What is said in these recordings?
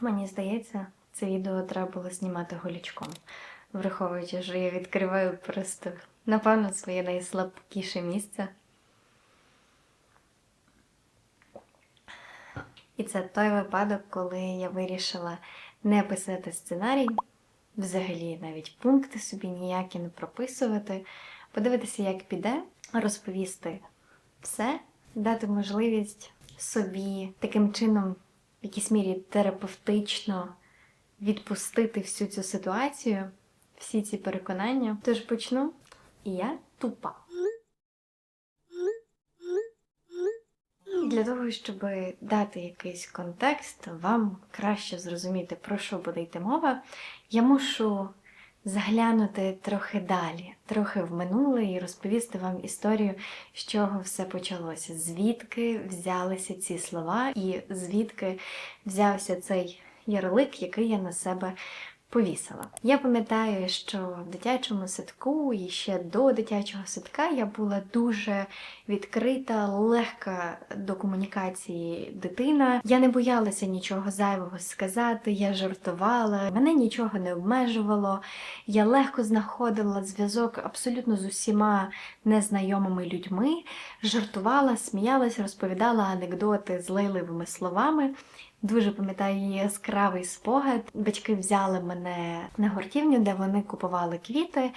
Мені здається, це відео треба було знімати голічком, враховуючи, що я відкриваю просто, напевно, своє найслабкіше місце. І це той випадок, коли я вирішила не писати сценарій, взагалі навіть пункти собі ніякі не прописувати, подивитися, як піде, розповісти все, дати можливість собі таким чином, в якійсь мірі терапевтично відпустити всю цю ситуацію, всі ці переконання. Тож почну. І я тупа. Для того, щоб дати якийсь контекст, вам краще зрозуміти, про що буде йти мова, я мушу заглянути трохи далі, трохи в минуле і розповісти вам історію, з чого все почалося, звідки взялися ці слова, і звідки взявся цей ярлик, який я на себе повісила. Я пам'ятаю, що в дитячому садку і ще до дитячого садка я була дуже відкрита, легка до комунікації дитина. Я не боялася нічого зайвого сказати, я жартувала, мене нічого не обмежувало. Я легко знаходила зв'язок абсолютно з усіма незнайомими людьми, жартувала, сміялась, розповідала анекдоти з лейливими словами. Дуже пам'ятаю яскравий спогад. Батьки взяли мене на гуртівню, де вони купували квіти,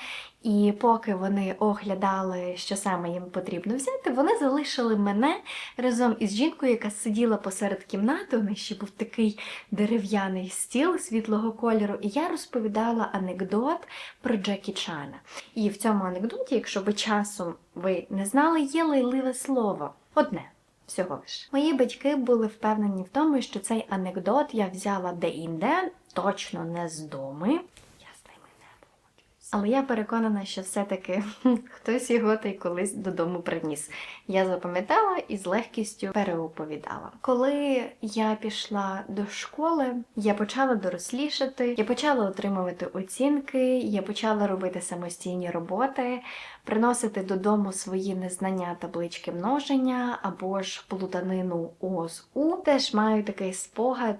і поки вони оглядали, що саме їм потрібно взяти, вони залишили мене разом із жінкою, яка сиділа посеред кімнати. У них ще був такий дерев'яний стіл світлого кольору, і я розповідала анекдот про Джекі Чана. І в цьому анекдоті, якщо би часом ви не знали, є лайливе слово одне. Всього ж. Мої батьки були впевнені в тому, що цей анекдот я взяла де-інде, точно не з дому. Я з ними не погоджуюсь. Але я переконана, що все-таки хтось його та й колись додому приніс. Я запам'ятала і з легкістю переоповідала. Коли я пішла до школи, я почала дорослішати, я почала отримувати оцінки, я почала робити самостійні роботи, приносити додому свої незнання таблички множення або ж плутанину ОСУ. Теж маю такий спогад.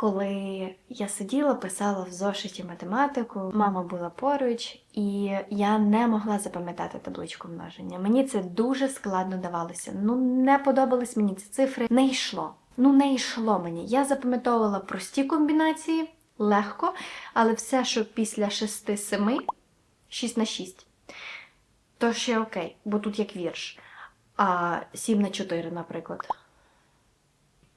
Коли я сиділа, писала в зошиті математику, мама була поруч, і я не могла запам'ятати табличку множення. Мені це дуже складно давалося. Ну, не подобались мені ці цифри. Не йшло. Ну, не йшло мені. Я запам'ятовувала прості комбінації легко, але все, що після 6-7, 6 на 6, то ще окей, бо тут як вірш. А 7 на 4, наприклад.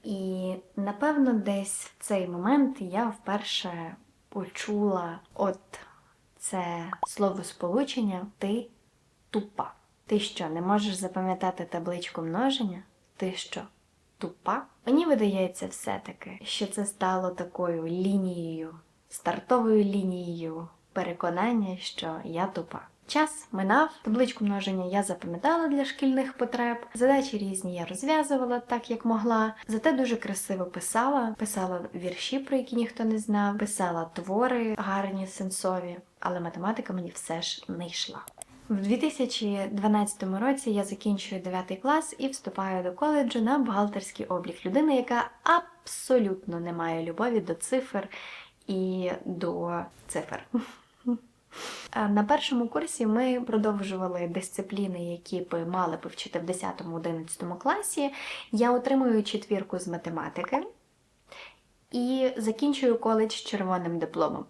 І напевно, десь в цей момент я вперше почула от це словосполучення ти тупа. Ти що, не можеш запам'ятати табличку множення? Ти що, тупа? Мені видається все-таки, що це стало такою лінією, стартовою лінією переконання, що я тупа. Час минав, табличку множення я запам'ятала для шкільних потреб. Задачі різні я розв'язувала так, як могла. Зате дуже красиво писала. Писала вірші, про які ніхто не знав, писала твори гарні, сенсові, але математика мені все ж не йшла. В 2012 році я закінчую 9 клас і вступаю до коледжу на бухгалтерський облік. Людина, яка абсолютно не має любові до цифр і до цифр. Е, На першому курсі ми продовжували дисципліни, які б мали б вчити в 10-11 класі. Я отримую четвірку з математики і закінчую коледж червоним дипломом.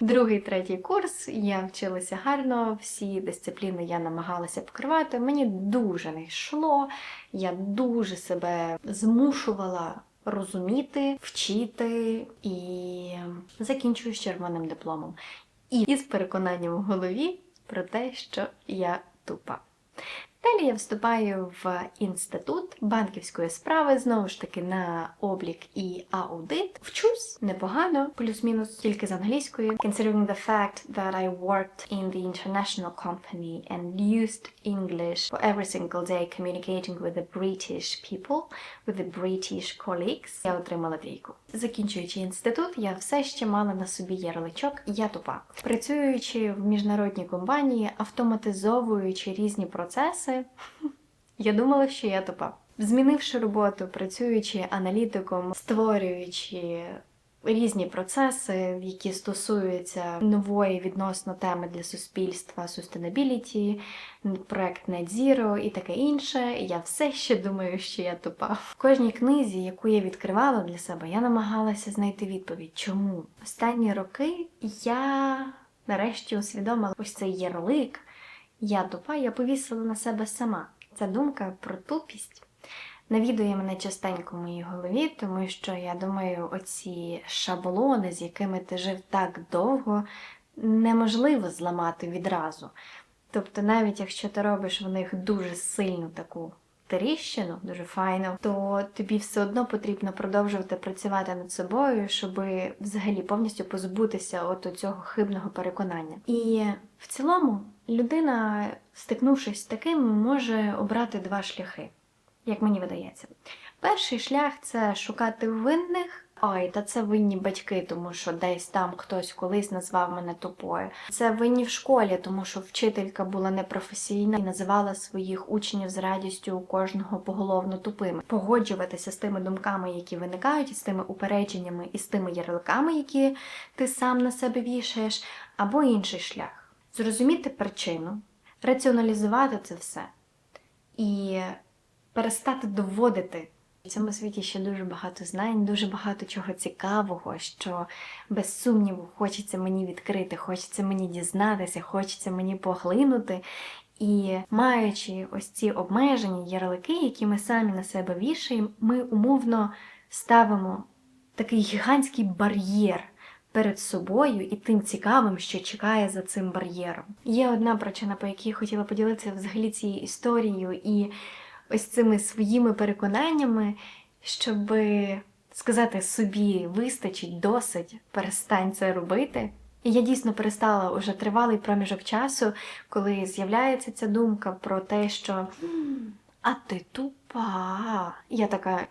Другий, третій курс я вчилася гарно, всі дисципліни я намагалася покривати. Мені дуже не йшло, я дуже себе змушувала розуміти, вчити і закінчую з червоним дипломом. І з переконанням в голові про те, що я тупа. Далі я вступаю в інститут банківської справи, знову ж таки на облік і аудит. Вчусь непогано, плюс-мінус тільки з англійської. Considering the fact that I worked in the international company and used English for every single day communicating with the British people, with the British colleagues, я отримала трійку. Закінчуючи інститут, я все ще мала на собі ярличок Я тупа. Працюючи в міжнародній компанії, автоматизовуючи різні процеси, я думала, що я тупа. Змінивши роботу, працюючи аналітиком, створюючи різні процеси, які стосуються нової відносно теми для суспільства, sustainability, проект Net Zero і таке інше, я все ще думаю, що я тупа. В кожній книзі, яку я відкривала для себе, я намагалася знайти відповідь, чому останні роки я нарешті усвідомила ось цей ярлик. Я тупа, я повісила на себе сама. Ця думка про тупість навідує мене частенько в моїй голові, тому що я думаю, оці шаблони, з якими ти жив так довго, неможливо зламати відразу. Тобто, навіть якщо ти робиш в них дуже сильну таку тріщину, дуже файно, то тобі все одно потрібно продовжувати працювати над собою, щоб взагалі повністю позбутися от цього хибного переконання. І в цілому людина, стикнувшись з таким, може обрати два шляхи як мені видається. Перший шлях це шукати винних. Ой, та це винні батьки, тому що десь там хтось колись назвав мене тупою. Це винні в школі, тому що вчителька була непрофесійна і називала своїх учнів з радістю у кожного поголовно тупими. Погоджуватися з тими думками, які виникають, і з тими упередженнями, і з тими ярликами, які ти сам на себе вішаєш, або інший шлях зрозуміти причину, раціоналізувати це все. І перестати доводити. В цьому світі ще дуже багато знань, дуже багато чого цікавого, що без сумніву хочеться мені відкрити, хочеться мені дізнатися, хочеться мені поглинути. І маючи ось ці обмежені ярлики, які ми самі на себе вішаємо, ми умовно ставимо такий гігантський бар'єр перед собою і тим цікавим, що чекає за цим бар'єром. Є одна причина, по якій я хотіла поділитися взагалі цією історією і ось цими своїми переконаннями, щоб сказати собі, вистачить, досить, перестань це робити. І я дійсно перестала уже тривалий проміжок часу, коли з'являється ця думка про те, що а ти тупа. Я така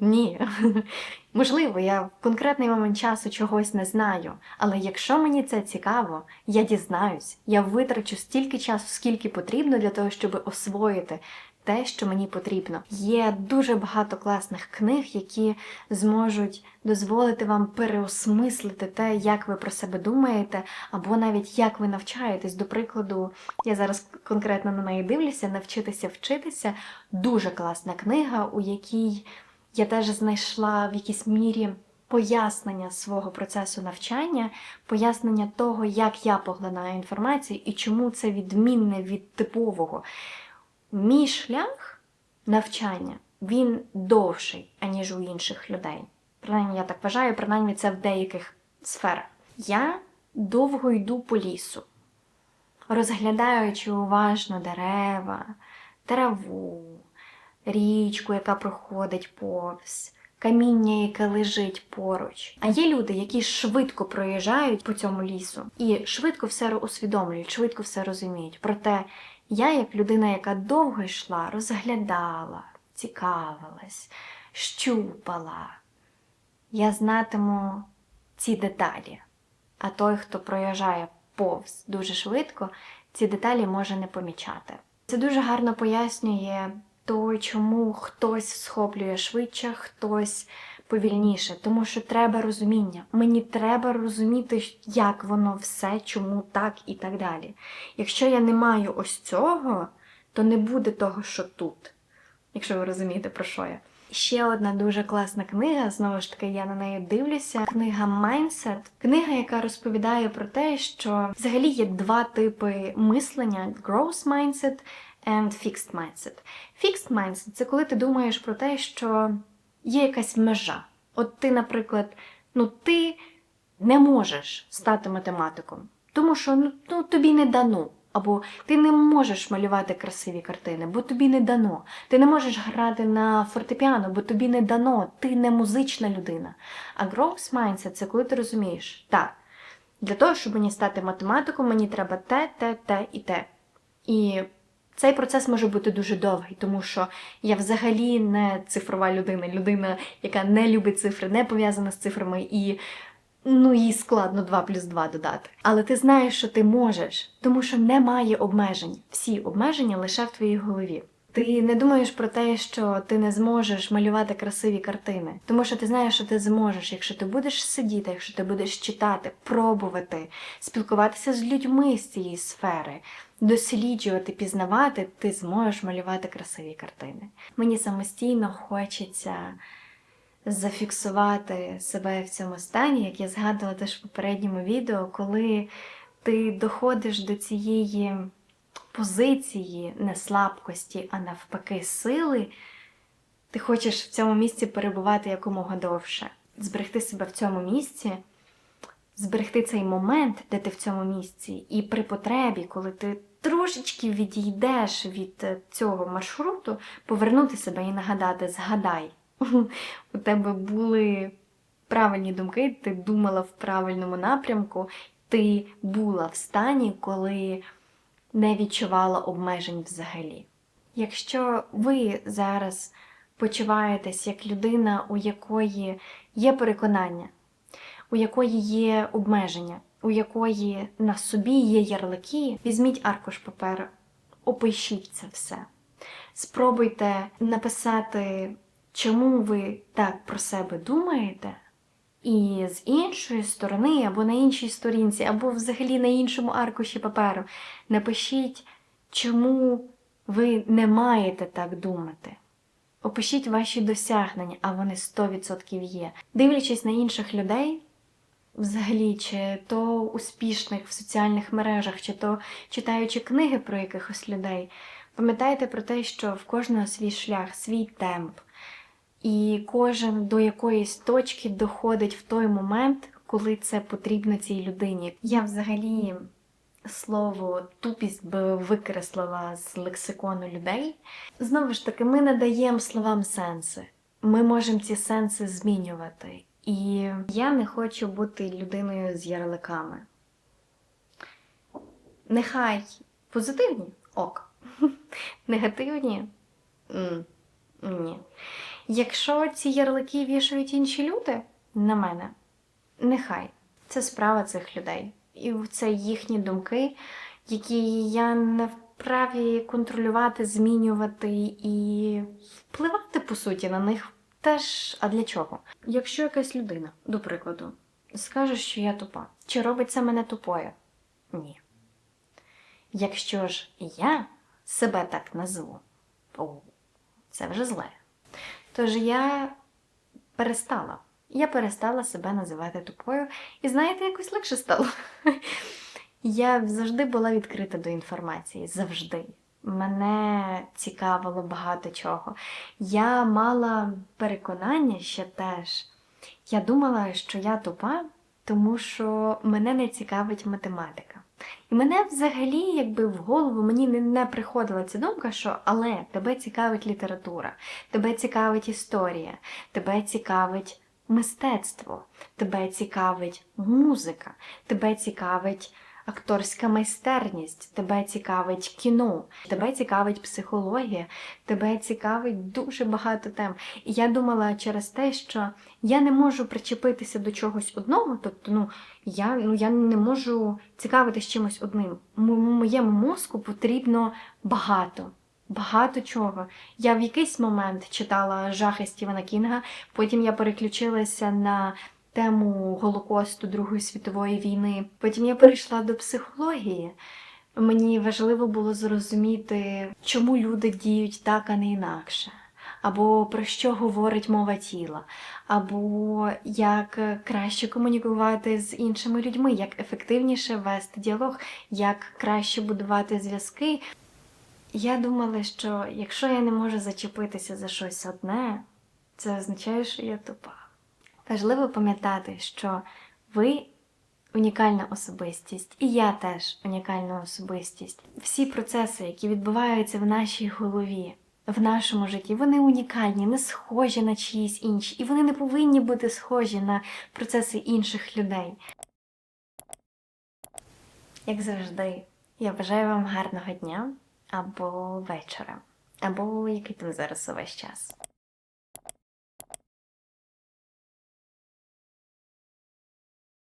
ні. Можливо, я в конкретний момент часу чогось не знаю, але якщо мені це цікаво, я дізнаюсь, я витрачу стільки часу, скільки потрібно для того, щоб освоїти те, що мені потрібно. Є дуже багато класних книг, які зможуть дозволити вам переосмислити те, як ви про себе думаєте, або навіть як ви навчаєтесь. До прикладу, я зараз конкретно на неї дивлюся, навчитися вчитися. Дуже класна книга, у якій я теж знайшла в якійсь мірі. Пояснення свого процесу навчання, пояснення того, як я поглинаю інформацію і чому це відмінне від типового. Мій шлях навчання він довший, аніж у інших людей. Принаймні, я так вважаю, принаймні це в деяких сферах. Я довго йду по лісу, розглядаючи уважно дерева, траву, річку, яка проходить повз, каміння, яке лежить поруч. А є люди, які швидко проїжджають по цьому лісу і швидко все усвідомлюють, швидко все розуміють. Проте я, як людина, яка довго йшла, розглядала, цікавилась, щупала, я знатиму ці деталі. А той, хто проїжджає повз дуже швидко, ці деталі може не помічати. Це дуже гарно пояснює то, чому хтось схоплює швидше, хтось повільніше, тому що треба розуміння. Мені треба розуміти, як воно все, чому так і так далі. Якщо я не маю ось цього, то не буде того, що тут. Якщо ви розумієте, про що я. Ще одна дуже класна книга, знову ж таки, я на неї дивлюся. Книга Mindset. Книга, яка розповідає про те, що взагалі є два типи мислення: growth mindset and fixed mindset. Fixed mindset – це коли ти думаєш про те, що є якась межа. От ти, наприклад, ну ти не можеш стати математиком, тому що ну, ну, тобі не дано. Або ти не можеш малювати красиві картини, бо тобі не дано. Ти не можеш грати на фортепіано, бо тобі не дано. Ти не музична людина. А growth mindset – це коли ти розумієш, так, для того, щоб мені стати математиком, мені треба те, те, те і те. І цей процес може бути дуже довгий, тому що я взагалі не цифрова людина, людина, яка не любить цифри, не пов'язана з цифрами, і ну їй складно 2 плюс 2 додати. Але ти знаєш, що ти можеш, тому що немає обмежень. Всі обмеження лише в твоїй голові. Ти не думаєш про те, що ти не зможеш малювати красиві картини, тому що ти знаєш, що ти зможеш, якщо ти будеш сидіти, якщо ти будеш читати, пробувати, спілкуватися з людьми з цієї сфери, досліджувати, пізнавати, ти зможеш малювати красиві картини. Мені самостійно хочеться зафіксувати себе в цьому стані, як я згадувала теж в попередньому відео, коли ти доходиш до цієї позиції не слабкості, а навпаки, сили, ти хочеш в цьому місці перебувати якомога довше, зберегти себе в цьому місці, зберегти цей момент, де ти в цьому місці, і при потребі, коли ти трошечки відійдеш від е, цього маршруту, повернути себе і нагадати, згадай, у тебе були правильні думки, ти думала в правильному напрямку, ти була в стані, коли не відчувала обмежень взагалі. Якщо ви зараз почуваєтесь як людина, у якої є переконання, у якої є обмеження, у якої на собі є ярлики, візьміть аркуш паперу, опишіть це все. Спробуйте написати, чому ви так про себе думаєте, і з іншої сторони, або на іншій сторінці, або взагалі на іншому аркуші паперу напишіть, чому ви не маєте так думати. Опишіть ваші досягнення, а вони 100% є. Дивлячись на інших людей, взагалі, чи то успішних в соціальних мережах, чи то читаючи книги про якихось людей, пам'ятайте про те, що в кожного свій шлях, свій темп. І кожен до якоїсь точки доходить в той момент, коли це потрібно цій людині. Я взагалі слово тупість би викреслила з лексикону людей. Знову ж таки, ми надаємо словам сенси. Ми можемо ці сенси змінювати. І я не хочу бути людиною з ярликами. Нехай позитивні ок. Негативні ні. Якщо ці ярлики вішають інші люди на мене, нехай це справа цих людей. І це їхні думки, які я не вправі контролювати, змінювати і впливати, по суті, на них теж. А для чого? Якщо якась людина, до прикладу, скаже, що я тупа, чи робить це мене тупою? Ні. Якщо ж я себе так назву, о, це вже зле. Тож я перестала. Я перестала себе називати тупою, і знаєте, якось легше стало. Я завжди була відкрита до інформації. Завжди. Мене цікавило багато чого. Я мала переконання ще теж. Я думала, що я тупа, тому що мене не цікавить математика. І мене взагалі, якби в голову мені не, не приходила ця думка, що але тебе цікавить література, тебе цікавить історія, тебе цікавить мистецтво, тебе цікавить музика, тебе цікавить акторська майстерність, тебе цікавить кіно, тебе цікавить психологія, тебе цікавить дуже багато тем. І я думала через те, що я не можу причепитися до чогось одного, тобто, ну, я, ну, я не можу цікавитись чимось одним. Моєму мозку потрібно багато. Багато чого. Я в якийсь момент читала жахи Стівена Кінга, потім я переключилася на тему Голокосту Другої світової війни. Потім я перейшла до психології. Мені важливо було зрозуміти, чому люди діють так, а не інакше. Або про що говорить мова тіла, або як краще комунікувати з іншими людьми, як ефективніше вести діалог, як краще будувати зв'язки. Я думала, що якщо я не можу зачепитися за щось одне, це означає, що я тупа. Важливо пам'ятати, що ви унікальна особистість, і я теж унікальна особистість. Всі процеси, які відбуваються в нашій голові, в нашому житті, вони унікальні, не схожі на чиїсь інші, і вони не повинні бути схожі на процеси інших людей. Як завжди, я бажаю вам гарного дня або вечора, або який там зараз увесь час.